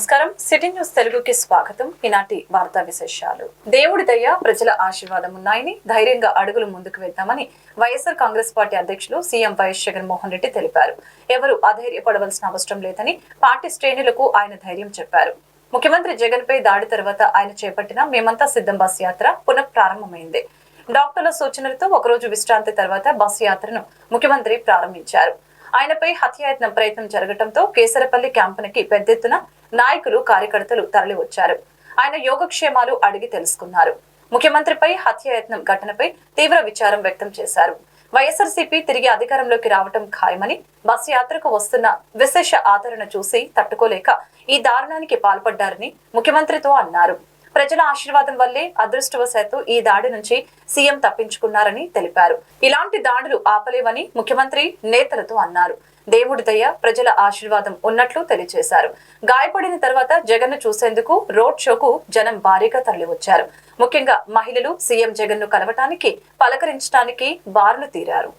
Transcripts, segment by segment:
నమస్కారం. City news తెలుగుకి స్వాగతం. ఈనాటి వార్తా విశేషాలు. దేవుడి దయ ప్రజల ఆశీర్వాదం ఉన్నాయని ధైర్యంగా అడుగులు ముందుకు వేద్దామని వైఎస్ఆర్ కాంగ్రెస్ పార్టీ అధ్యక్షులు సీఎం వైఎస్ జగన్మోహన్ రెడ్డి తెలిపారు. ఎవరు అధైర్యపడవలసిన అవసరం లేదని పార్టీ శ్రేణులకు ఆయన ధైర్యం చెప్పారు. ముఖ్యమంత్రి జగన్ పై దాడి తర్వాత ఆయన చేపట్టిన మేమంతా సిద్ధం బస్ యాత్ర పునఃప్రారంభమైంది. డాక్టర్ల సూచనలతో ఒకరోజు విశ్రాంతి తర్వాత బస్ యాత్రను ముఖ్యమంత్రి ప్రారంభించారు. ఆయనపై హత్యాయత్నం ప్రయత్నం జరగడంతో కేసరపల్లి క్యాంపునికి పెద్ద ఎత్తున నాయకులు కార్యకర్తలు తరలివచ్చారు. ఆయన యోగక్షేమాలు అడిగి తెలుసుకున్నారు. ముఖ్యమంత్రిపై హత్యాయత్నం ఘటనపై తీవ్ర విచారం వ్యక్తం చేశారు. వైఎస్ఆర్సీపీ తిరిగి అధికారంలోకి రావటం ఖాయమని బస్ యాత్రకు వస్తున్న విశేష ఆదరణ చూసి తట్టుకోలేక ఈ దారుణానికి పాల్పడ్డారని ముఖ్యమంత్రితో అన్నారు. ప్రజల ఆశీర్వాదం వల్లే అదృష్టవశాత్తు ఈ దాడి నుంచి సీఎం తప్పించుకున్నారని తెలిపారు. ఇలాంటి దాడులు ఆపలేవని ముఖ్యమంత్రి నేతలతో అన్నారు. దేవుడి దయ ప్రజల ఆశీర్వాదం ఉన్నట్లు తెలియజేశారు. గాయపడిన తర్వాత జగన్ను చూసేందుకు రోడ్ షోకు జనం భారీగా తరలివచ్చారు. ముఖ్యంగా మహిళలు సీఎం జగన్ను కలవటానికి పలకరించడానికి బారులు తీరారు.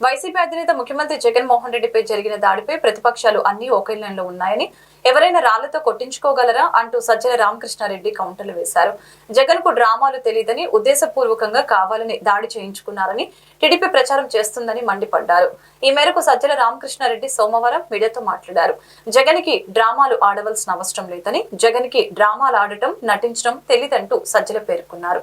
వైసీపీ అధినేత ముఖ్యమంత్రి జగన్మోహన్ రెడ్డిపై జరిగిన దాడిపై ప్రతిపక్షాలు అన్ని ఒకే లైన్లో ఉన్నాయని ఎవరైనా రాళ్ళతో కొట్టించుకోగలరా అంటూ సజ్జల రామకృష్ణారెడ్డి కౌంటర్లు వేశారు. జగన్కు డ్రామాలు తెలియదని ఉద్దేశపూర్వకంగా కావాలని దాడి చేయించుకున్నారని టీడీపీ ప్రచారం చేస్తుందని మండిపడ్డారు. ఈ మేరకు సజ్జల రామకృష్ణారెడ్డి సోమవారం మీడియాతో మాట్లాడారు. జగన్కి డ్రామాలు ఆడవలసిన అవసరం లేదని జగన్కి డ్రామాలు ఆడటం నటించడం తెలియదంటూ సజ్జల పేర్కొన్నారు.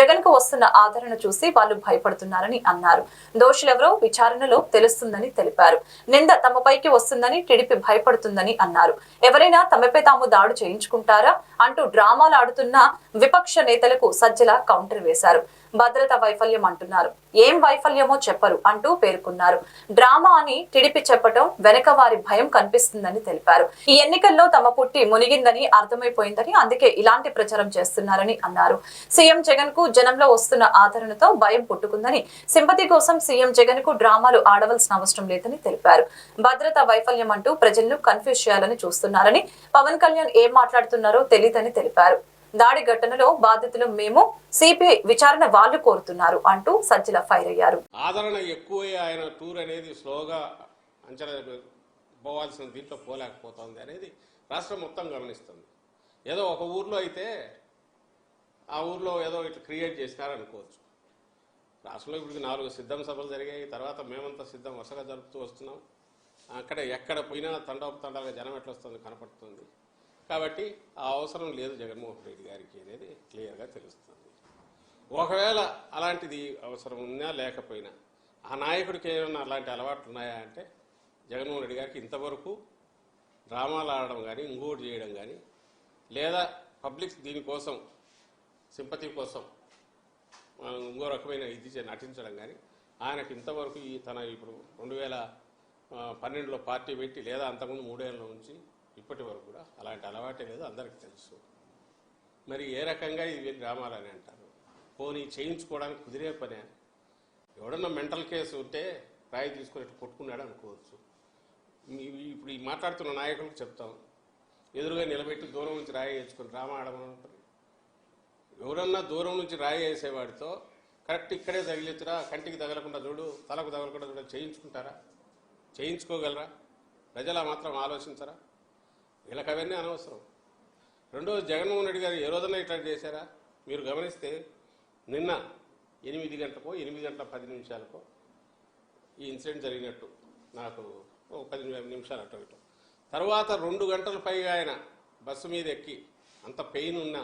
జగన్కు వస్తున్న ఆదరణ చూసి వాళ్ళు భయపడుతున్నారని అన్నారు. దోషులెవరో విచారణలో తెలుస్తుందని తెలిపారు. నింద తమపైకి వస్తుందని టీడీపీ భయపడుతుందని అన్నారు. ఎవరైనా తమపై తాము దాడు చేయించుకుంటారా అంటూ డ్రామాలు ఆడుతున్న విపక్ష నేతలకు సజ్జల కౌంటర్ వేశారు. భద్రత వైఫల్యం అంటున్నారు. ఏం వైఫల్యమో చెప్పరు అంటూ పేర్కొన్నారు. డ్రామా అని టిడిపి చెప్పటం వెనక వారి భయం కనిపిస్తుందని తెలిపారు. ఈ ఎన్నికల్లో తమ పుట్టి మునిగిందని అర్థమైపోయిందని అందుకే ఇలాంటి ప్రచారం చేస్తున్నారని అన్నారు. సీఎం జగన్కు జనంలో వస్తున్న ఆదరణతో భయం పుట్టుకుందని సింపతి కోసం సీఎం జగన్కు డ్రామాలు ఆడవలసిన అవసరం లేదని తెలిపారు. భద్రత వైఫల్యం అంటూ ప్రజలను కన్ఫ్యూజ్ చేయాలని చూస్తున్నారని పవన్ కళ్యాణ్ ఏం మాట్లాడుతున్నారో తెలియదని తెలిపారు. దాడి ఘటనలో బాధితులు మేము సిపిఐ విచారణ వాళ్ళు కోరుతున్నారు అంటూ సజ్జల ఫైర్ అయ్యారు. ఆదరణ ఎక్కువ ఆయన టూర్ అనేది స్లోగా అంచనా పోవాల్సిన దీంట్లో పోలేకపోతుంది అనేది రాష్ట్రం మొత్తం గమనిస్తుంది. ఏదో ఒక ఊర్లో అయితే ఆ ఊర్లో ఏదో ఇట్లా క్రియేట్ చేసినారనుకోవచ్చు. రాష్ట్రంలో ఇప్పుడు నాలుగు సిద్ధం సభలు జరిగాయి. తర్వాత మేమంతా సిద్ధం వరుసగా జరుపుతూ వస్తున్నాం. అక్కడ ఎక్కడ పోయినా తండోపతండాలుగా జనం ఎట్లా వస్తుంది కనపడుతుంది. కాబట్టి ఆ అవసరం లేదు జగన్మోహన్ రెడ్డి గారికి అనేది క్లియర్గా తెలుస్తుంది. ఒకవేళ అలాంటిది అవసరం ఉన్నా లేకపోయినా ఆ నాయకుడికి ఏమైనా అలాంటి అలవాట్లు ఉన్నాయా అంటే జగన్మోహన్ రెడ్డి గారికి ఇంతవరకు డ్రామాలు ఆడడం కానీ ఇంకోటి చేయడం కానీ లేదా పబ్లిక్ దీనికోసం సింపతి కోసం ఇంకో రకమైన ఇది నటించడం కానీ ఆయనకు ఇంతవరకు ఈ తన ఇప్పుడు రెండు వేల పన్నెండులో పార్టీ పెట్టి లేదా అంతకుముందు మూడేళ్ళ నుంచి ఇప్పటి వరకు కూడా అలాంటి అలవాటే లేదు అందరికీ తెలుసు. మరి ఏ రకంగా ఇది గ్రామాలని అంటారు? పోనీ చేయించుకోవడానికి కుదిరే పనే? ఎవడన్నా మెంటల్ కేసు ఉంటే రాయి తీసుకొని కొట్టుకున్నాడు అనుకోవచ్చు. మీ- ఇప్పుడు ఈ మాట్లాడుతున్న నాయకులకు చెప్తాం. ఎదురుగా నిలబెట్టి దూరం నుంచి రాయి వేసుకుని డ్రామా ఆడమని ఎవరన్నా దూరం నుంచి రాయి వేసేవాడితో కరెక్ట్ ఇక్కడే తగిలితురా కంటికి తగలకుండా చూడు తలకు తగలకుండా చూడ చేయించుకుంటారా? చేయించుకోగలరా? ప్రజలు మాత్రం ఆలోచించరా? వీళ్ళకి అవన్నీ అనవసరం. రెండోది జగన్మోహన్ రెడ్డి గారు ఏ రోజున ఇట్లా చేశారా? మీరు గమనిస్తే నిన్న ఎనిమిది గంటకో ఎనిమిది గంటల పది నిమిషాలకో ఈ ఇన్సిడెంట్ జరిగినట్టు. నాకు ఒక పది నిమిషాలు అటు ఇటు తర్వాత రెండు గంటల పైగా ఆయన బస్సు మీద ఎక్కి అంత పెయిన్ ఉన్నా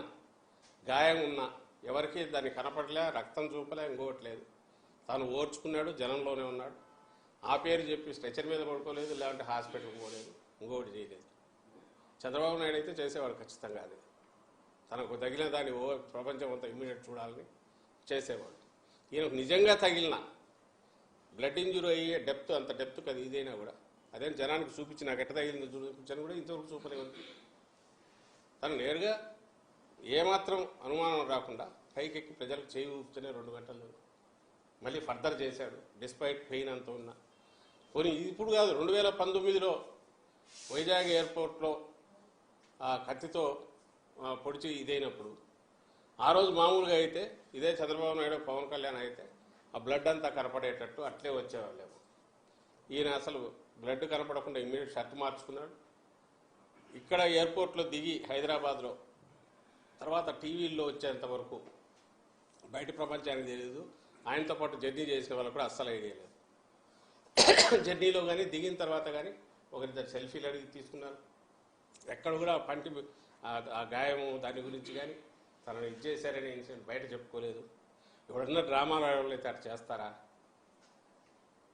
గాయం ఉన్నా ఎవరికి దాన్ని కనపడలే రక్తం చూపలే ఇంకోవట్లేదు. తాను ఓర్చుకున్నాడు జనంలోనే ఉన్నాడు. ఆ పేరు చెప్పి స్ట్రెచర్ మీద పడుకోలేదు లేదంటే హాస్పిటల్కి పోలేదు ఇంకోటి చేయలేదు. చంద్రబాబు నాయుడు అయితే చేసేవాడు ఖచ్చితంగా అది. తనకు తగిలిన దాన్ని ఓ ప్రపంచం అంతా ఇమ్మీడియట్ చూడాలని చేసేవాడు. ఈయనకు నిజంగా తగిలిన బ్లడ్ ఇంజురీ అయ్యే డెప్త్ అంత డెప్త్ అది ఇదైనా కూడా. అదే జనానికి చూపించి నాకు ఎట్ట తగిలిందో చూపించాను కూడా ఇంతవరకు చూపలేదు. తను నేరుగా ఏమాత్రం అనుమానం రాకుండా పైకెక్కి ప్రజలకు చేయి ఊపుతూనే రెండు గంటలు మళ్ళీ ఫర్దర్ చేశాడు డిస్పైట్ పెయిన్ అంత ఉన్నా. పోనీ ఇప్పుడు కాదు రెండు వేల పంతొమ్మిదిలో వైజాగ్ ఎయిర్పోర్ట్లో కత్తితో పొడిచి ఇదైనప్పుడు. ఆ రోజు మామూలుగా అయితే ఇదే చంద్రబాబు నాయుడు పవన్ కళ్యాణ్ అయితే ఆ బ్లడ్ అంతా కనపడేటట్టు అట్లే వచ్చేవాళ్ళేమో. ఈయన అసలు బ్లడ్ కనపడకుండా ఇమ్మీడియట్ షర్ట్ మార్చుకున్నాడు. ఇక్కడ ఎయిర్పోర్ట్లో దిగి హైదరాబాద్లో తర్వాత టీవీల్లో వచ్చేంత వరకు బయట ప్రపంచానికి తెలియదు. ఆయనతో పాటు జర్నీ చేసిన వాళ్ళు కూడా అస్సలు ఐడియా లేదు. జర్నీలో కానీ దిగిన తర్వాత కానీ ఒకరిద్దరు సెల్ఫీలు అడిగి తీసుకున్నారు. ఎక్కడ కూడా పంటి ఆ- గాయం గాయము దాని గురించి కానీ తనను ఇది చేశారనే ఇన్సిడెంట్ బయట చెప్పుకోలేదు. ఎవడన్నా డ్రామాలు అయితే అటు చేస్తారా?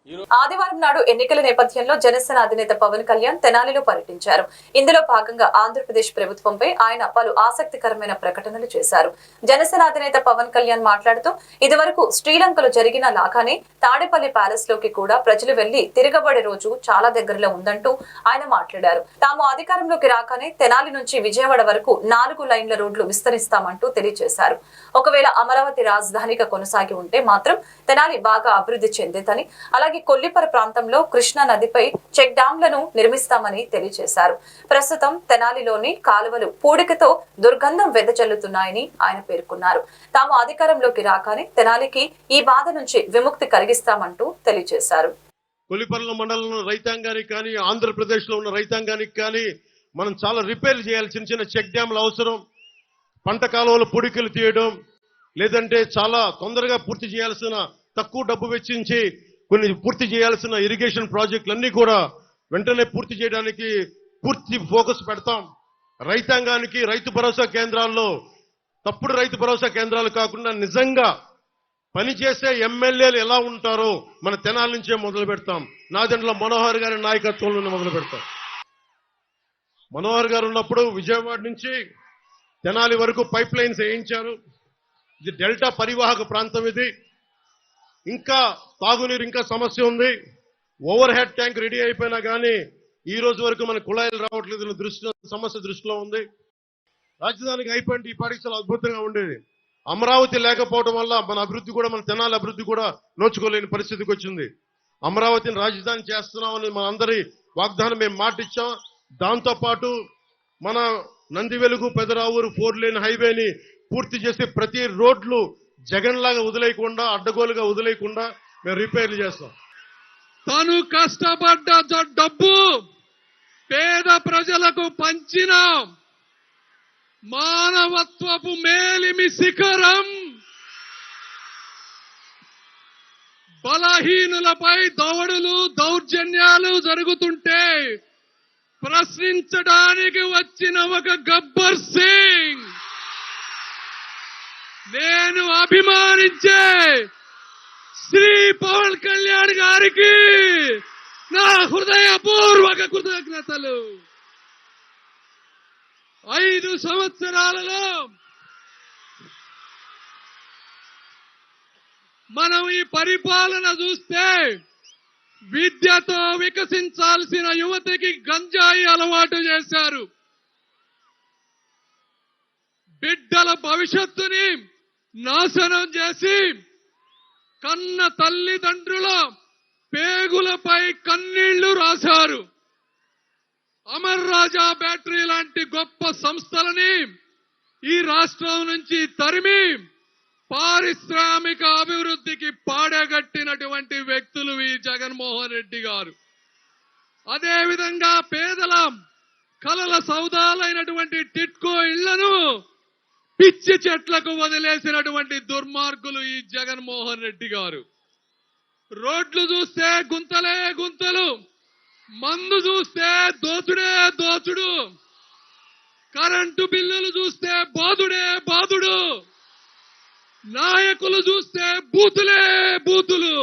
ఆదివారం నాడు ఎన్నికల నేపథ్యంలో జనసేన అధినేత పవన్ కళ్యాణ్ తెనాలిలో పర్యటించారు. ఇందులో భాగంగా ఆంధ్రప్రదేశ్ ప్రభుత్వంపై ఆయన పలు ఆసక్తికరమైన ప్రకటనలు చేశారు. జనసేన అధినేత పవన్ కళ్యాణ్ మాట్లాడుతూ ఇదివరకు శ్రీలంకలో జరిగిన లాగానే తాడేపల్లి ప్యాలెస్లోకి కూడా ప్రజలు వెళ్ళి తిరగబడే రోజు చాలా దగ్గరలో ఉందంటూ ఆయన మాట్లాడారు. తాము అధికారంలోకి రాగానే తెనాలి నుంచి విజయవాడ వరకు నాలుగు లైన్ల రోడ్లు విస్తరిస్తామంటూ తెలియజేశారు. ఒకవేళ అమరావతి రాజధానిగా కొనసాగి ఉంటే మాత్రం తెనాలి బాగా అభివృద్ధి చెందిందని అలాగే కొల్లిపర ప్రాంతంలో కృష్ణా నదిపై చెక్ డ్యాంలను నిర్మిస్తామని తెలియజేశారు. ప్రస్తుతం తెనాలిలోని కాలువలు పూడికతో దుర్గంధం వెదజల్లుతున్నాయని ఆయన పేర్కొన్నారు. తాము అధికారంలోకి రాగానే తెనాలికి ఈ బాధ నుంచి విముక్తి కలిగిస్తామంటూ తెలియజేశారు. కొలిపర్ల మండలంలో రైతాంగానికి కానీ ఆంధ్రప్రదేశ్లో ఉన్న రైతాంగానికి కానీ మనం చాలా రిపేర్ చేయాలి. చిన్న చిన్న చెక్ డ్యామ్లు అవసరం. పంట కాలువలు పుడికలు తీయడం లేదంటే చాలా తొందరగా పూర్తి చేయాల్సిన తక్కువ డబ్బు వెచ్చించి కొన్ని పూర్తి చేయాల్సిన ఇరిగేషన్ ప్రాజెక్టులన్నీ కూడా వెంటనే పూర్తి చేయడానికి పూర్తి ఫోకస్ పెడతాం. రైతాంగానికి రైతు భరోసా కేంద్రాల్లో తప్పుడు రైతు భరోసా కేంద్రాలు కాకుండా నిజంగా పనిచేసే ఎమ్మెల్యేలు ఎలా ఉంటారో మన తెనాల నుంచే మొదలు పెడతాం. నాదెండ్ల మనోహర్ గారి నాయకత్వంలోనే మొదలు పెడతాం. మనోహర్ గారు ఉన్నప్పుడు విజయవాడ నుంచి తెనాలి వరకు పైప్ లైన్స్ వేయించారు. ఇది డెల్టా పరివాహక ప్రాంతం ఇది. ఇంకా తాగునీరు ఇంకా సమస్య ఉంది. ఓవర్ హెడ్ ట్యాంక్ రెడీ అయిపోయినా కానీ ఈ రోజు వరకు మన కుళాయిలు రావట్లేదు దృష్టి సమస్య దృష్టిలో ఉంది. రాజధానికి అయిపోయింది ఈ పాటికి చాలా అద్భుతంగా ఉండేది. అమరావతి లేకపోవడం వల్ల మన అభివృద్ధి కూడా మన తెనాలి అభివృద్ధి కూడా నోచుకోలేని పరిస్థితికి వచ్చింది. అమరావతిని రాజధాని చేస్తున్నామని మన అందరి వాగ్దానం మేము మాటిచ్చాం. దాంతోపాటు దాంతో పాటు మన నంది వెలుగు పెదరావూరు ఫోర్ లేన్ హైవేని పూర్తి చేసి ప్రతి రోడ్లు జగన్ లాగా వదిలేయకుండా అడ్డగోలుగా వదిలేయకుండా మేము రిపేర్లు చేస్తాం. తను కష్టపడ్డ డబ్బు పేద ప్రజలకు పంచిన. మానవత్వపు మేలిమి శిఖరం. బలహీనులపై దౌడులు దౌర్జన్యాలు జరుగుతుంటే ప్రశ్నించడానికి వచ్చిన ఒక గబ్బర్ సింగ్. నేను అభిమానించే శ్రీ పవన్ కళ్యాణ్ గారికి నా హృదయపూర్వక కృతజ్ఞతలు. ఐదు సంవత్సరాలలో మనం ఈ పరిపాలన చూస్తే విద్యతో వికసించాల్సిన యువతికి గంజాయి అలవాటు చేశారు. బిడ్డల భవిష్యత్తుని నాశనం చేసి కన్న తల్లిదండ్రుల పేగులపై కన్నీళ్ళు రాశారు. అమర్ రాజా బ్యాటరీ లాంటి గొప్ప సంస్థలని ఈ రాష్ట్రం నుంచి తరిమి పారిశ్రామిక అభివృద్ధికి పాడగట్టినటువంటి వ్యక్తులు ఈ జగన్మోహన్ రెడ్డి గారు. అదేవిధంగా పేదల కలల సౌదాలైనటువంటి టిట్కో ఇళ్ళను పిచ్చి చెట్లకు వదిలేసినటువంటి దుర్మార్గులు ఈ జగన్మోహన్ రెడ్డి గారు. రోడ్లు చూస్తే గుంతలే గుంతలు మందు చూస్తే దోచుడే దోచుడు కరెంటు బిల్లులు చూస్తే బాధుడే బాధుడు నాయకులు చూస్తే బూతులే బూతులు.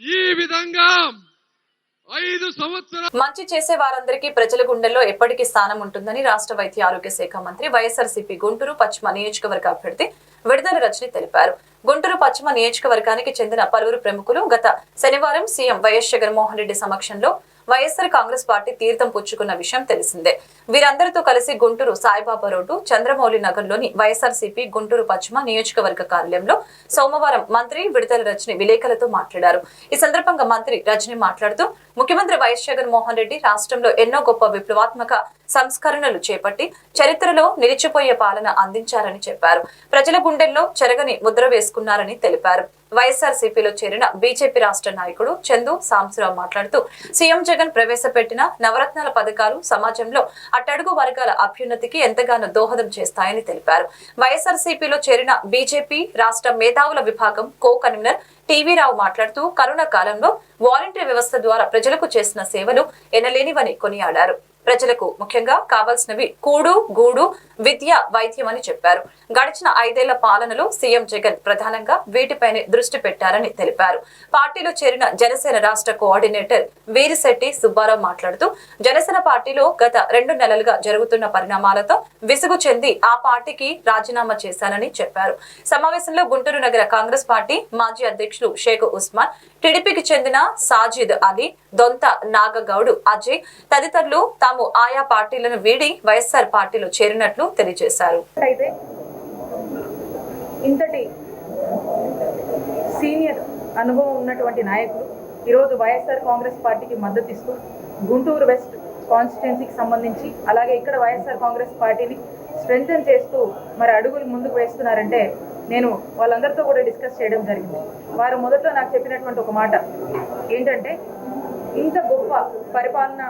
ఈ విధంగా మంచి చేసే వారందరికీ ప్రజల గుండెల్లో ఎప్పటికీ స్థానం ఉంటుందని రాష్ట్ర వైద్య ఆరోగ్య శాఖ మంత్రి వైఎస్ఆర్సీపీ గుంటూరు పశ్చిమ నియోజకవర్గ అభ్యర్థి విడుదల రజని తెలిపారు. గుంటూరు పశ్చిమ నియోజకవర్గానికి చెందిన పలువురు ప్రముఖులు గత శనివారం సీఎం వైఎస్ జగన్మోహన్ రెడ్డి సమక్షంలో వైఎస్ఆర్ కాంగ్రెస్ పార్టీ తీర్థం పుచ్చుకున్న విషయం తెలిసిందే. వీరందరితో కలిసి గుంటూరు సాయిబాబా రోడ్డు చంద్రమౌళి నగర్లోని వైఎస్ఆర్సీపీ గుంటూరు పశ్చిమ నియోజకవర్గ కార్యాలయంలో సోమవారం మంత్రి విడుదల రజని విలేకరులతో మాట్లాడారు. ఈ సందర్భంగా మంత్రి రజని మాట్లాడుతూ ముఖ్యమంత్రి వైఎస్ జగన్మోహన్ రెడ్డి రాష్ట్రంలో ఎన్నో గొప్ప విప్లవాత్మక సంస్కరణలు చేపట్టి చరిత్రలో నిలిచిపోయే పాలన అందించారని చెప్పారు. ప్రజల గుండెల్లో చెరగని ముద్ర వేసుకున్నారని తెలిపారు. వైఎస్ఆర్సీపీలో చేరిన బీజేపీ రాష్ట్ర నాయకుడు చందు సాంబశివరావు మాట్లాడుతూ సీఎం జగన్ ప్రవేశపెట్టిన నవరత్నాల పథకాలు సమాజంలో అట్టడుగు వర్గాల అభ్యున్నతికి ఎంతగానో దోహదం చేస్తాయని తెలిపారు. వైఎస్ఆర్సీపీలో చేరిన బీజేపీ రాష్ట్ర మేధావుల విభాగం కో కన్వీనర్ టీవీ రావు మాట్లాడుతూ కరోనా కాలంలో వాలంటీర్ వ్యవస్థ ద్వారా ప్రజలకు చేసిన సేవలు ఎనలేనివని కొనియాడారు. ప్రజలకు ముఖ్యంగా కావాల్సినవి కూడు గూడు విద్య వైద్యం అని చెప్పారు. గడిచిన ఐదేళ్ళ పాలనలో సీఎం జగన్ ప్రధానంగా వీటిపైనే దృష్టి పెట్టారని తెలిపారు. పార్టీలో చేరిన జనసేన రాష్ట్ర కోఆర్డినేటర్ వీరిశెట్టి సుబ్బారావు మాట్లాడుతూ జనసేన పార్టీలో గత రెండు నెలలుగా జరుగుతున్న పరిణామాలతో విసుగు చెంది ఆ పార్టీకి రాజీనామా చేశానని చెప్పారు. సమావేశంలో గుంటూరు నగర కాంగ్రెస్ పార్టీ మాజీ అధ్యక్షులు షేక్ ఉస్మాన్ టీడీపీకి చెందిన సాజిద్ అలీ దొంత నాగగౌడ్ అజయ్ తదితరులు తాము ఆయా పార్టీలను వీడి వైఎస్ఆర్ పార్టీలో చేరినట్లు తెలియజేశారు. అయితే ఇంతటి సీనియర్ అనుభవం ఉన్నటువంటి నాయకులు ఈరోజు వైఎస్ఆర్ కాంగ్రెస్ పార్టీకి మద్దతు ఇస్తూ గుంటూరు వెస్ట్ కాన్స్టిట్యున్సీకి సంబంధించి అలాగే ఇక్కడ వైఎస్ఆర్ కాంగ్రెస్ పార్టీని స్ట్రెంగ్తన్ చేస్తూ మరి అడుగులు ముందుకు వేస్తున్నారంటే నేను వాళ్ళందరితో కూడా డిస్కస్ చేయడం జరిగింది. వారు మొదట్లో నాకు చెప్పినటువంటి ఒక మాట ఏంటంటే ఇంత గొప్ప పరిపాలన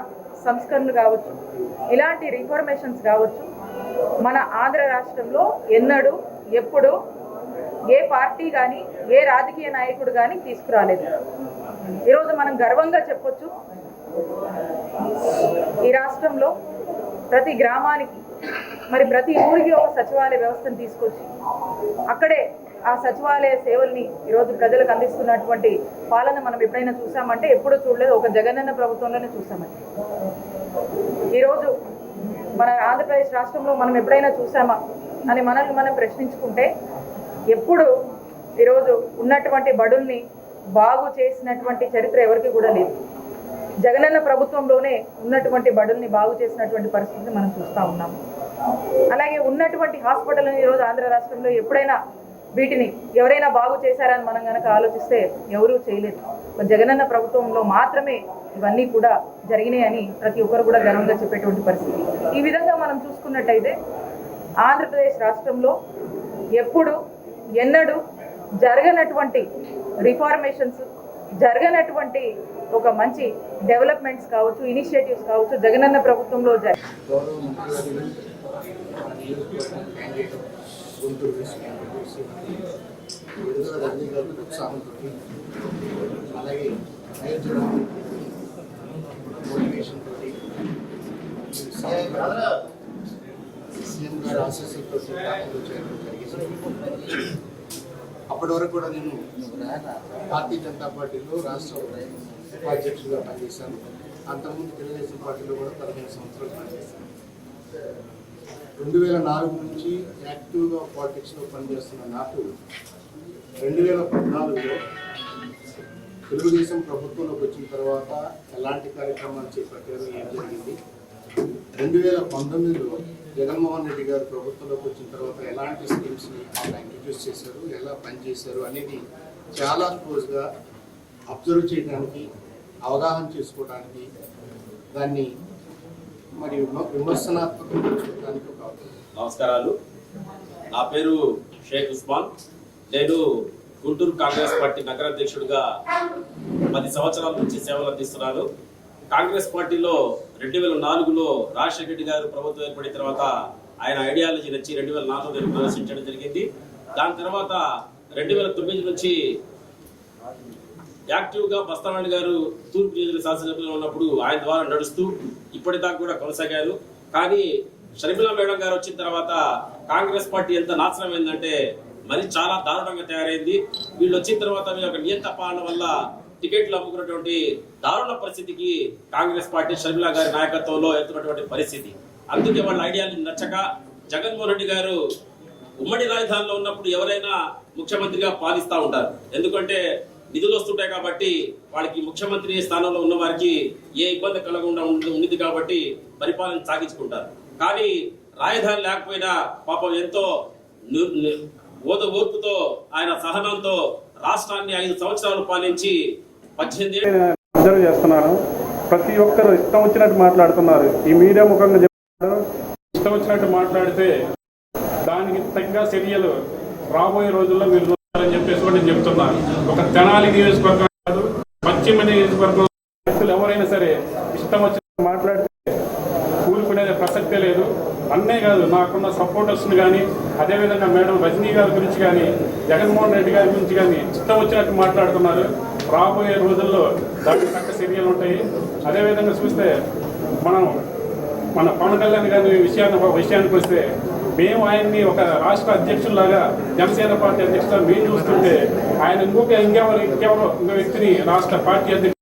సంస్కరణలు కావచ్చు ఇలాంటి రిఫార్మేషన్స్ కావచ్చు మన ఆంధ్ర రాష్ట్రంలో ఎన్నడూ ఎప్పుడు ఏ పార్టీ కానీ ఏ రాజకీయ నాయకుడు కానీ తీసుకురాలేదు. ఈరోజు మనం గర్వంగా చెప్పొచ్చు ఈ రాష్ట్రంలో ప్రతి గ్రామానికి మరి ప్రతి ఊరికి ఒక సచివాలయ వ్యవస్థను తీసుకొచ్చి అక్కడే ఆ సచివాలయ సేవల్ని ఈరోజు ప్రజలకు అందిస్తున్నటువంటి పాలన మనం ఎప్పుడైనా చూసామంటే ఎప్పుడూ చూడలేదు. ఒక జగనన్న ప్రభుత్వంలోనే చూసామండి. ఈరోజు మన ఆంధ్రప్రదేశ్ రాష్ట్రంలో మనం ఎప్పుడైనా చూసామా అని మనల్ని మనం ప్రశ్నించుకుంటే ఎప్పుడు ఈరోజు ఉన్నటువంటి బడుల్ని బాగు చేసినటువంటి చరిత్ర ఎవరికి కూడా లేదు. జగనన్న ప్రభుత్వంలోనే ఉన్నటువంటి బడుల్ని బాగు చేసినటువంటి పరిస్థితిని మనం చూస్తూ ఉన్నాము. అలాగే ఉన్నటువంటి హాస్పిటల్ని ఈరోజు ఆంధ్ర రాష్ట్రంలో ఎప్పుడైనా వీటిని ఎవరైనా బాగు చేశారని మనం కనుక ఆలోచిస్తే ఎవరూ చేయలేదు. జగనన్న ప్రభుత్వంలో మాత్రమే ఇవన్నీ కూడా జరిగినాయని ప్రతి ఒక్కరు కూడా గర్వంగా చెప్పేటువంటి పరిస్థితి. ఈ విధంగా మనం చూసుకున్నట్టయితే ఆంధ్రప్రదేశ్ రాష్ట్రంలో ఎప్పుడు ఎన్నడూ జరగనటువంటి రిఫార్మేషన్స్ జరగనటువంటి ఒక మంచి డెవలప్మెంట్స్ కావచ్చు ఇనిషియేటివ్స్ కావచ్చు జగనన్న ప్రభుత్వంలో జరి గుంటూరు వెస్ట్ క్యాండిడేట్ విడుదల రజనీ గారి ఉత్సాహంతో అలాగే అయోధ్యలో మోటివేషన్ తోటి సీఎం గారి ఆశీస్సులతో పార్టీలో చేరడం జరిగింది అప్పటి వరకు కూడా నేను భారతీయ జనతా పార్టీలో రాష్ట్ర ఉపాధ్యక్షుడిగా పనిచేశాను. అంతకుముందు తెలుగుదేశం పార్టీలో కూడా పదిహేను సంవత్సరాలు పనిచేశాను. రెండు వేల నాలుగు నుంచి యాక్టివ్గా పాలిటిక్స్లో పనిచేస్తున్న నాకు రెండు వేల పద్నాలుగులో తెలుగుదేశం ప్రభుత్వంలోకి వచ్చిన తర్వాత ఎలాంటి కార్యక్రమాలు చేపట్టారు ఏం జరిగింది? రెండు వేల పంతొమ్మిదిలో జగన్మోహన్ రెడ్డి గారు ప్రభుత్వంలోకి వచ్చిన తర్వాత ఎలాంటి స్కీమ్స్ని ఆయన ఇంట్రడ్యూస్ చేశారు ఎలా పనిచేశారు అనేది చాలా క్లోజ్గా అబ్జర్వ్ చేయడానికి అవగాహన చేసుకోవడానికి దాన్ని మరియు విమ- నమస్కారాలు. నా పేరు షేక్ ఉస్మాన్. నేను గుంటూరు కాంగ్రెస్ పార్టీ నగర అధ్యక్షుడిగా పది సంవత్సరాల నుంచి సేవలు అందిస్తున్నాను. కాంగ్రెస్ పార్టీలో రెండు వేల నాలుగులో రాజశేఖర రెడ్డి గారు ప్రభుత్వం ఏర్పడిన తర్వాత ఆయన ఐడియాలజీ నచ్చి రెండు వేల నాలుగులో నేను జరిగింది. దాని తర్వాత రెండు వేల తొమ్మిది నుంచి యాక్టివ్గా బస్తానాయుడు గారు తూర్పు నియోజకవర్గ శాసనసభ్యులు ఉన్నప్పుడు ఆయన ద్వారా నడుస్తూ ఇప్పటిదాకా కూడా కొనసాగారు. కానీ షర్మిలా మేడం గారు వచ్చిన తర్వాత కాంగ్రెస్ పార్టీ ఎంత నాశనం అయిందంటే మరి చాలా దారుణంగా తయారైంది. వీళ్ళు వచ్చిన తర్వాత మీ యొక్క నియంత పాలన వల్ల టికెట్లు అమ్ముకున్నటువంటి దారుణ పరిస్థితికి కాంగ్రెస్ పార్టీ షర్మిలా గారి నాయకత్వంలో ఎత్తున్నటువంటి పరిస్థితి. అందుకే వాళ్ళ ఐడియాలు నచ్చక జగన్మోహన్ రెడ్డి గారు ఉమ్మడి రాజధానిలో ఉన్నప్పుడు ఎవరైనా ముఖ్యమంత్రిగా పాలిస్తూ ఉంటారు. ఎందుకంటే నిధులు వస్తుంటాయి కాబట్టి వాళ్ళకి ముఖ్యమంత్రి స్థానంలో ఉన్న వారికి ఏ ఇబ్బంది కలగకుండా ఉంది ఉంది కాబట్టి పరిపాలన సాగించుకుంటారు. కానీ రాజధాని లేకపోయినా పాపం ఎంతో ఓద ఓర్పుతో ఆయన సహనంతో రాష్ట్రాన్ని ఐదు సంవత్సరాలు పాలించి పద్దెనిమిది అబ్జర్వ్ చేస్తున్నాను. ప్రతి ఒక్కరు ఇష్టం వచ్చినట్టు మాట్లాడుతున్నారు. ఈ మీడియా ముఖంగా చెప్తున్నారు. ఇష్టం వచ్చినట్టు మాట్లాడితే దానికి తగ్గ చర్యలు రాబోయే రోజుల్లో మీరు చూస్తారని చెప్పేసి కూడా నేను చెప్తున్నాను. ఒక తెనాలి నియోజకవర్గం కాదు పశ్చిమ నియోజకవర్గం వ్యక్తులు ఎవరైనా సరే ఇష్టం వచ్చి మాట్లాడితే కూలుకునేది ప్రసక్తే లేదు. అన్నే కాదు నాకున్న సపోర్టర్స్ని కానీ అదేవిధంగా మేడం రజనీ గారి గురించి కానీ జగన్మోహన్ రెడ్డి గారి గురించి కానీ ఇష్టం వచ్చినట్టు మాట్లాడుతున్నారు. రాబోయే రోజుల్లో దానికి తగ్గ చర్యలు ఉంటాయి. అదేవిధంగా చూస్తే మనం మన పవన్ కళ్యాణ్ గారి విషయాన్ని విషయానికి వస్తే మేము ఆయన్ని ఒక రాష్ట్ర అధ్యక్షుల్లాగా జనసేన పార్టీ అధ్యక్షులుగా మేము చూస్తుంటే ఆయన ఇంకొక ఇంకెవరు ఇంకెవరో ఇంకో వ్యక్తిని రాష్ట్ర పార్టీ అధ్యక్షులు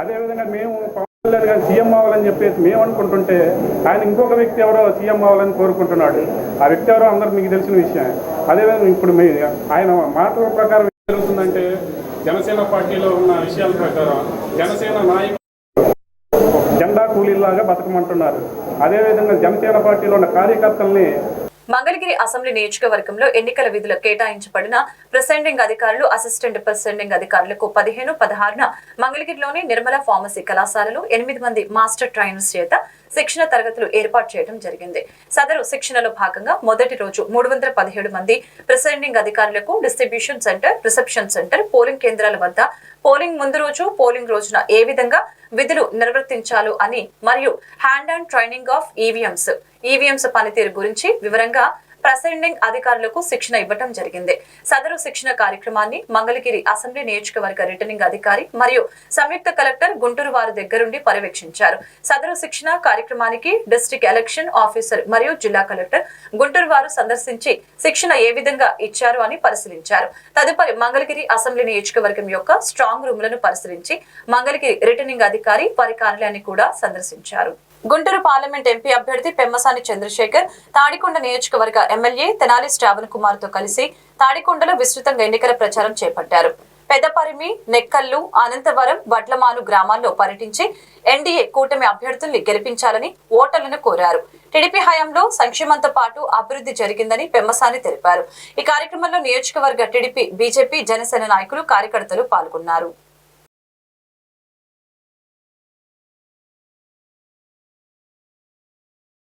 అదేవిధంగా మేము పవన్ కళ్యాణ్ గారు సీఎం అవ్వాలని చెప్పేసి మేము అనుకుంటుంటే ఆయన ఇంకొక వ్యక్తి ఎవరో సీఎం అవ్వాలని కోరుకుంటున్నాడు. ఆ వ్యక్తి ఎవరో అందరూ మీకు తెలిసిన విషయం అదేవిధంగా ఇప్పుడు మీ ఆయన మాటల ప్రకారం ఏం జరుగుతుందంటే జనసేన పార్టీలో ఉన్న విషయాల ప్రకారం జనసేన నాయకులు జెండా కూలీలాగా బతకమంటున్నారు. అదేవిధంగా జనసేన పార్టీలో ఉన్న కార్యకర్తల్ని మంగళగిరి అసెంబ్లీ నియోజకవర్గంలో ఎన్నికల విధులు కేటాయించబడిన ప్రిసైడింగ్ అధికారులు అసిస్టెంట్ ప్రిసైడింగ్ అధికారులకు పదిహేను పదహారున మంగళగిరిలోని నిర్మల ఫార్మసీ కళాశాలలో ఎనిమిది మంది మాస్టర్ ట్రైనర్స్ చేత శిక్షణ తరగతులు ఏర్పాటు చేయడం జరిగింది. సదరు శిక్షణలో భాగంగా మొదటి రోజు మూడు వందల పదిహేడు మంది ప్రిసైడింగ్ అధికారులకు distribution centre reception centre polling కేంద్రాల వద్ద పోలింగ్ ముందు రోజు పోలింగ్ రోజున ఏ విధంగా విధులు నిర్వర్తించాలో అని మరియు hand and training of EVMs EVMs పనితీరు గురించి వివరంగా ప్రసెండింగ్ అధికారులకు శిక్షణ ఇవ్వటం జరిగింది. సదరు శిక్షణ కార్యక్రమాన్ని మంగళగిరి అసెంబ్లీ నియోజకవర్గ రిటర్నింగ్ అధికారి మరియు సంయుక్త కలెక్టర్ గుంటూరు వారి దగ్గరుండి పర్యవేక్షించారు. సదరు శిక్షణ కార్యక్రమానికి డిస్ట్రిక్ట్ ఎలక్షన్ ఆఫీసర్ మరియు జిల్లా కలెక్టర్ గుంటూరు వారు సందర్శించి శిక్షణ ఏ విధంగా ఇచ్చారు అని పరిశీలించారు. తదుపరి మంగళగిరి అసెంబ్లీ నియోజకవర్గం యొక్క స్ట్రాంగ్ రూమ్లను పరిశీలించి మంగళగిరి రిటర్నింగ్ అధికారి వారి కార్యాలయాన్ని కూడా సందర్శించారు. గుంటూరు పార్లమెంట్ ఎంపీ అభ్యర్థి పెమ్మసాని చంద్రశేఖర్ తాడికొండ నియోజకవర్గ ఎమ్మెల్యే తెనాలి శ్రావణ్ కుమార్తో కలిసి తాడికొండలో విస్తృతంగా ఎన్నికల ప్రచారం చేపట్టారు. పెద్దపరిమి నెక్కల్లు అనంతవరం వడ్లమాను గ్రామాల్లో పర్యటించి ఎన్డీఏ కూటమి అభ్యర్థుల్ని గెలిపించాలని ఓటర్లను కోరారు. టీడీపీ హయాంలో సంక్షేమంతో పాటు అభివృద్ధి జరిగిందని పెమ్మసాని తెలిపారు. ఈ కార్యక్రమంలో నియోజకవర్గ టీడీపీ బీజేపీ జనసేన నాయకులు కార్యకర్తలు పాల్గొన్నారు.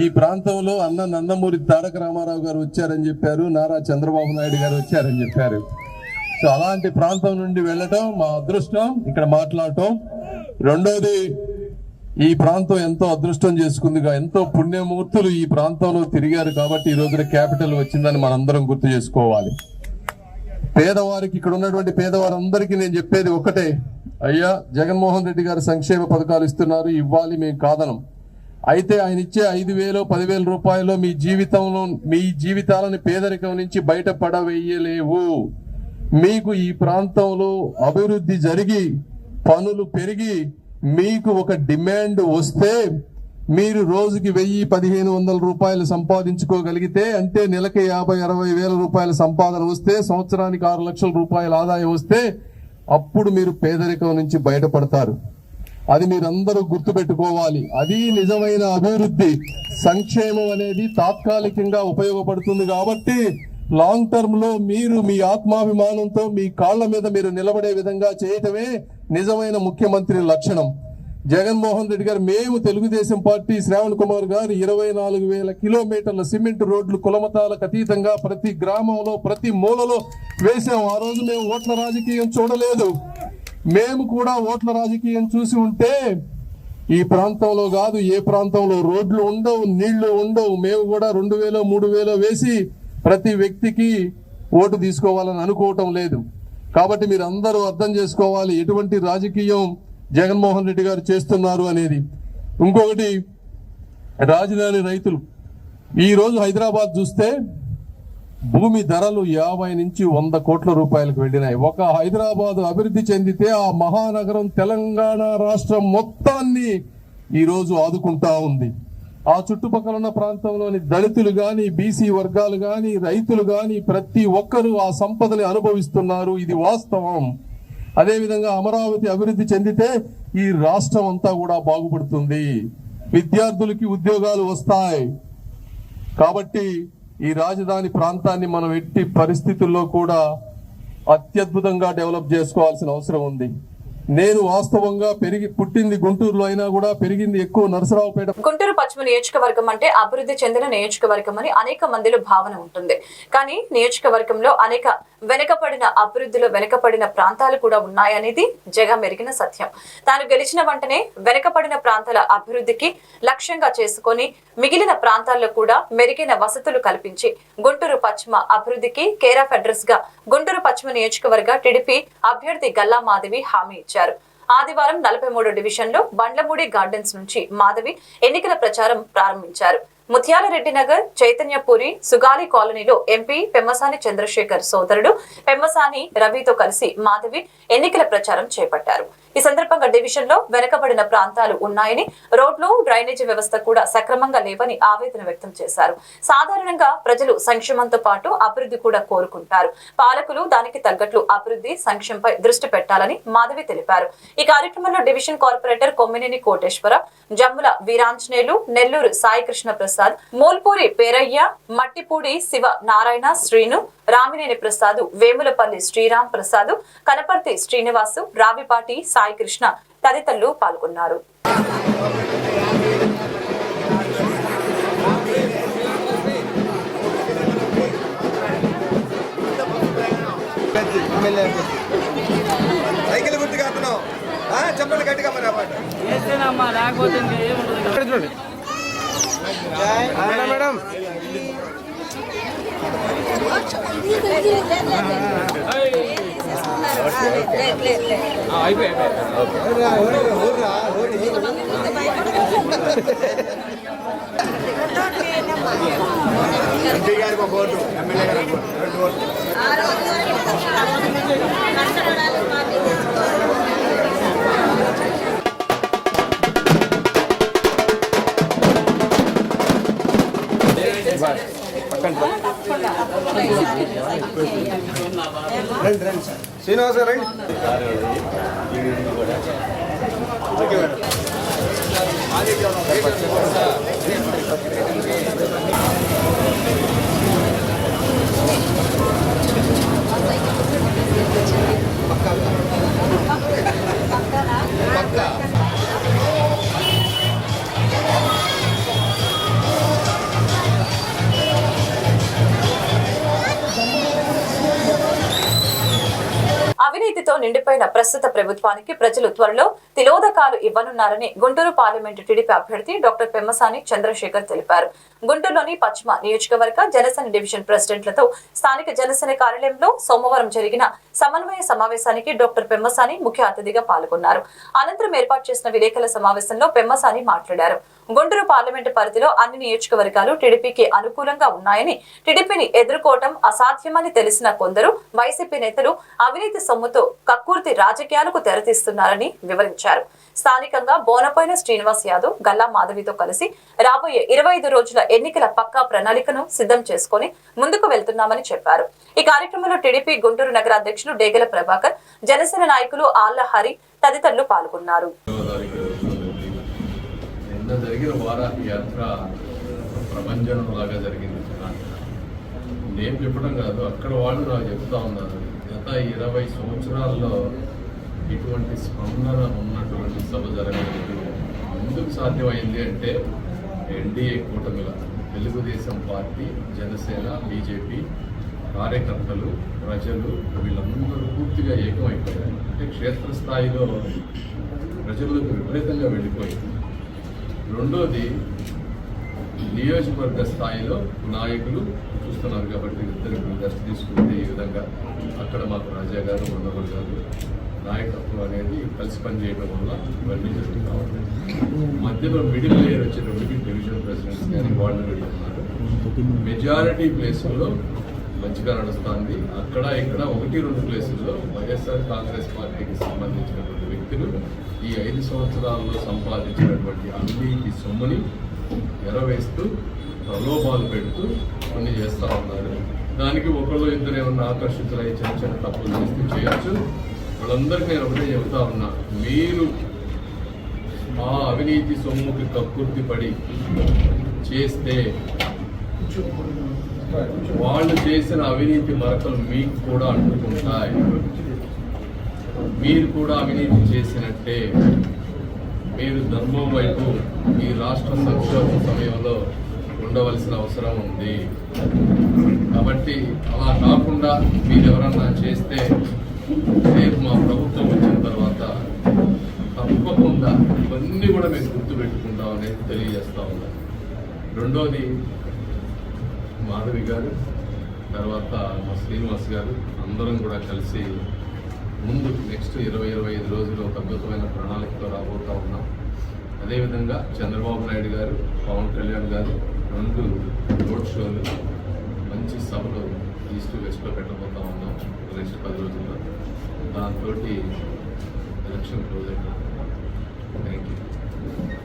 ఈ ప్రాంతంలో అన్న నందమూరి తారక రామారావు గారు వచ్చారని చెప్పారు నారా చంద్రబాబు నాయుడు గారు వచ్చారని చెప్పారు. సో అలాంటి ప్రాంతం నుండి వెళ్ళటం మా అదృష్టం. ఇక్కడ మాట్లాడటం. రెండోది ఈ ప్రాంతం ఎంతో అదృష్టం చేసుకుందిగా. ఎంతో పుణ్యమూర్తులు ఈ ప్రాంతంలో తిరిగారు కాబట్టి ఈ రోజున క్యాపిటల్ వచ్చిందని మనందరం గుర్తు చేసుకోవాలి. పేదవారికి ఇక్కడ ఉన్నటువంటి పేదవారందరికీ నేను చెప్పేది ఒకటే. అయ్యా జగన్మోహన్ రెడ్డి గారు సంక్షేమ పథకాలు ఇస్తున్నారు ఇవ్వాలి మేము కాదనం. అయితే ఆయన ఇచ్చే ఐదు వేలు పదివేల రూపాయలు మీ జీవితంలో మీ జీవితాలను పేదరికం నుంచి బయటపడవేయలేవు. మీకు ఈ ప్రాంతంలో అభివృద్ధి జరిగి పనులు పెరిగి మీకు ఒక డిమాండ్ వస్తే మీరు రోజుకి వెయ్యి పదిహేను వందల రూపాయలు సంపాదించుకోగలిగితే అంటే నెలకి యాభై అరవై వేల రూపాయల సంపాదన వస్తే సంవత్సరానికి ఆరు లక్షల రూపాయల ఆదాయం వస్తే అప్పుడు మీరు పేదరికం నుంచి బయటపడతారు. అది మీరందరూ గుర్తుపెట్టుకోవాలి. అది నిజమైన అభివృద్ధి. సంక్షేమం అనేది తాత్కాలికంగా ఉపయోగపడుతుంది కాబట్టి లాంగ్ టర్మ్లో మీరు మీ ఆత్మాభిమానంతో మీ కాళ్ళ మీద మీరు నిలబడే విధంగా చేయటమే నిజమైన ముఖ్యమంత్రి లక్షణం. జగన్మోహన్ రెడ్డి గారు మేము తెలుగుదేశం పార్టీ శ్రావణ్ కుమార్ గారు ఇరవై నాలుగు వేల కిలోమీటర్ల సిమెంట్ రోడ్లు కులమతాలకు అతీతంగా ప్రతి గ్రామంలో ప్రతి మూలలో వేసాం ఆ రోజు మేము ఓట్ల రాజకీయం చూడలేదు. మేము కూడా ఓట్ల రాజకీయం చూసి ఉంటే ఈ ప్రాంతంలో కాదు ఏ ప్రాంతంలో రోడ్లు ఉండవు నీళ్ళు ఉండవు. మేము కూడా రెండు వేలో మూడు వేలో వేసి ప్రతి వ్యక్తికి ఓటు తీసుకోవాలని అనుకోవటం లేదు. కాబట్టి మీరు అందరూ అర్థం చేసుకోవాలి ఎటువంటి రాజకీయం జగన్మోహన్ రెడ్డి గారు చేస్తున్నారు అనేది. ఇంకొకటి రాజధాని రైతులు. ఈరోజు హైదరాబాద్ చూస్తే భూమి ధరలు యాభై నుంచి వంద కోట్ల రూపాయలకు వెళ్ళినాయి. ఒక హైదరాబాద్ అభివృద్ధి చెందితే ఆ మహానగరం తెలంగాణ రాష్ట్రం మొత్తాన్ని ఈరోజు ఆదుకుంటా ఉంది. ఆ చుట్టుపక్కల ఉన్న ప్రాంతంలోని దళితులు గాని బీసీ వర్గాలు గాని రైతులు గాని ప్రతి ఒక్కరూ ఆ సంపదని అనుభవిస్తున్నారు. ఇది వాస్తవం. అదేవిధంగా అమరావతి అభివృద్ధి చెందితే ఈ రాష్ట్రం అంతా కూడా బాగుపడుతుంది. విద్యార్థులకి ఉద్యోగాలు వస్తాయి. కాబట్టి ఈ రాజధాని ప్రాంతాన్ని మనం ఎట్టి పరిస్థితుల్లో కూడా అత్యద్భుతంగా డెవలప్ చేసుకోవాల్సిన అవసరం ఉంది. నేను వాస్తవంగా పెరిగి పుట్టింది గుంటూరులో అయినా కూడా పెరిగింది ఎక్కువ నరసరావుపేట. గుంటూరు పశ్చిమ నియోజకవర్గం అంటే అభివృద్ధి చెందిన నియోజకవర్గం అని అనేక మందిలో భావన ఉంటుంది. కానీ నియోజకవర్గంలో అనేక వెనుకబడిన అభివృద్ధిలో వెనుకబడిన ప్రాంతాలు కూడా ఉన్నాయనేది జగ మెరిగిన సత్యం. తాను గెలిచిన వెంటనే వెనుకబడిన ప్రాంతాల అభివృద్ధికి లక్ష్యంగా చేసుకొని మిగిలిన ప్రాంతాల్లో కూడా మెరుగైన వసతులు కల్పించి గుంటూరు పశ్చిమ అభివృద్ధికి కేరాఫ్ అడ్రస్గా గుంటూరు పశ్చిమ నియోజకవర్గ టీడీపీ అభ్యర్థి గల్లా మాధవి హామీ ఇచ్చారు. ఆదివారం నలభై మూడు డివిజన్లో బండ్లమూడి గార్డెన్స్ నుంచి మాధవి ఎన్నికల ప్రచారం ప్రారంభించారు. ముత్యాలరెడ్డి నగర్ చైతన్యపురి సుగాలి కాలనీలో ఎంపీ పెమ్మసాని చంద్రశేఖర్ సోదరుడు పెమ్మసాని రవితో కలిసి మాధవి ఎన్నికల ప్రచారం చేపట్టారు. ఈ సందర్భంగా డివిజన్లో వెనకబడిన ప్రాంతాలు ఉన్నాయని రోడ్లు డ్రైనేజీ వ్యవస్థ కూడా సక్రమంగా లేవని ఆవేదన వ్యక్తం చేశారు. సాధారణంగా ప్రజలు సంక్షేమంతో పాటు అభివృద్ధి కూడా కోరుకుంటారు. పాలకులు దానికి తగ్గట్లు అభివృద్ధి సంక్షేమంపై దృష్టి పెట్టాలని మాధవి తెలిపారు. ఈ కార్యక్రమంలో డివిజన్ కార్పొరేటర్ కొమ్మినేని కోటేశ్వర జమ్ముల వీరాంజనేయులు నెల్లూరు సాయికృష్ణ ప్రసాద్ మూల్పూరి పేరయ్య మట్టిపూడి శివ నారాయణ శ్రీను రామినేని ప్రసాద్ వేములపల్లి శ్రీరామ్ ప్రసాద్ కనపర్తి శ్రీనివాసు రావిపాటి సాయికృష్ణ తదితరులు పాల్గొన్నారు. సైకిల్ గుర్తు కాస్తున్నావు చెప్పండి గట్టిగా మరి అన్నమాట మేడం మేడం ఎంపీ గారికి ఒక ఓటు ఎమ్మెల్యే గారికి రెండు ఓట్లు సార్ ఓట్లు రండి. రండి సార్ శ్రీనివాస రండి ఓకే మేడం నిండిపోయిన ప్రస్తుత ప్రభుత్వానికి ప్రజలు త్వరలో తిలోదకాలు ఇవ్వనున్నారని గుంటూరు పార్లమెంటు టీడీపీ అభ్యర్థి డాక్టర్ పెమ్మసాని చంద్రశేఖర్ తెలిపారు. గుంటూరులోని పశ్చిమ నియోజకవర్గ జనసేన డివిజన్ ప్రెసిడెంట్లతో స్థానిక జనసేన కార్యాలయంలో సోమవారం జరిగిన సమన్వయ సమావేశానికి డాక్టర్ పెమ్మసాని ముఖ్య అతిథిగా పాల్గొన్నారు. అనంతరం ఏర్పాటు చేసిన విలేకరుల సమావేశంలో పెమ్మసాని మాట్లాడారు. గుంటూరు పార్లమెంటు పరిధిలో అన్ని నియోజకవర్గాలు టీడీపీకి అనుకూలంగా ఉన్నాయని టీడీపీని ఎదుర్కోవటం అసాధ్యమని తెలిసిన కొందరు వైసీపీ నేతలు అవినీతి సొమ్ముతో కక్కుర్తి రాజకీయాలకు తెరతీస్తున్నారని వివరించారు. స్థానికంగా బోనపైన శ్రీనివాస్ యాదవ్ గల్లా మాధవితో కలిసి రాబోయే ఇరవై ఐదు రోజుల ఎన్నికల పక్కా ప్రణాళికను సిద్ధం చేసుకుని ముందుకు వెళ్తున్నామని చెప్పారు. ఈ కార్యక్రమంలో టీడీపీ గుంటూరు నగర అధ్యక్షులు డేగల ప్రభాకర్ జనసేన నాయకులు ఆళ్ళ హరి తదితరులు పాల్గొన్నారు. జరిగిన ప్రపంచం లాగా జరిగింది. నేను చెప్పడం కాదు అక్కడ వాళ్ళు నాకు చెప్తా ఉన్నారు. గత ఇరవై సంవత్సరాల్లో ఇటువంటి స్పందన ఉన్నటువంటి సభ జరగలేదు. ఎందుకు సాధ్యమైంది అంటే ఎన్డీఏ కూటమిల తెలుగుదేశం పార్టీ జనసేన బీజేపీ కార్యకర్తలు ప్రజలు వీళ్ళందరూ పూర్తిగా ఏకమైపోయారు. అంటే క్షేత్రస్థాయిలో ప్రజలకు విపరీతంగా వెళ్ళిపోయింది రెండోది నియోజకవర్గ స్థాయిలో నాయకులు చూస్తున్నారు కాబట్టి ఇద్దరు దృష్టి తీసుకుంటే ఈ విధంగా అక్కడ మాకు రాజా గారు ఉన్నవాడు గారు నాయకత్వం అనేది కలిసి పనిచేయడం వల్ల ఇవన్నీ జరుగుతూ ఉంటాయి మధ్యలో మిడిల్ లేయర్ వచ్చేటప్పటికి డివిజన్ ప్రెసిడెంట్స్ కానీ వాళ్ళు వీళ్ళు ఉన్నారు. మెజారిటీ ప్లేసుల్లో మంచిగా నడుస్తుంది. అక్కడ ఇక్కడ ఒకటి రెండు ప్లేసుల్లో వైఎస్ఆర్ కాంగ్రెస్ పార్టీకి సంబంధించినటువంటి వ్యక్తులు ఈ ఐదు సంవత్సరాల్లో సంపాదించినటువంటి అవినీతి సొమ్ముని ఎరవేస్తూ ప్రలోభాలు పెడుతూ కొన్ని చేస్తూ ఉన్నారు. దానికి ఒకళ్ళు ఇద్దరు ఏమన్నా ఆకర్షితులై చిన్న చిన్న తప్పులు చేస్తూ చేయొచ్చు. వాళ్ళందరికీ నేను ఒకటే చెబుతా ఉన్నా. మీరు ఆ అవినీతి సొమ్ముకి కక్కుర్తి పడి చేస్తే వాళ్ళు చేసిన అవినీతి మరకలు మీకు కూడా అంటుకుంటాయి. మీరు కూడా అవినీతి చేసినట్టే. మీరు ధర్మం వైపు ఈ రాష్ట్ర సంక్షోభ సమయంలో ఉండవలసిన అవసరం ఉంది. కాబట్టి అలా కాకుండా మీరు ఎవరన్నా చేస్తే రేపు మా ప్రభుత్వం వచ్చిన తర్వాత తప్పకుండా ఇవన్నీ కూడా మేము గుర్తుపెట్టుకుంటాం అనేది తెలియజేస్తా ఉన్నాం రెండోది మాధవి గారు తర్వాత మా శ్రీనివాస్ గారు అందరం కూడా కలిసి ముందు నెక్స్ట్ ఇరవై ఇరవై ఐదు రోజులు ఒక అద్భుతమైన ప్రణాళికతో రాబోతూ ఉన్నాం. అదేవిధంగా చంద్రబాబు నాయుడు గారు పవన్ కళ్యాణ్ గారు రెండు రోడ్ షోలు మంచి సభలు ఈస్ట్ వెస్ట్లో పెట్టబోతా ఉన్నాం నెక్స్ట్ పది రోజుల్లో. దాంతో ఎలక్షన్ క్లోజ్ అయిపోతుంది.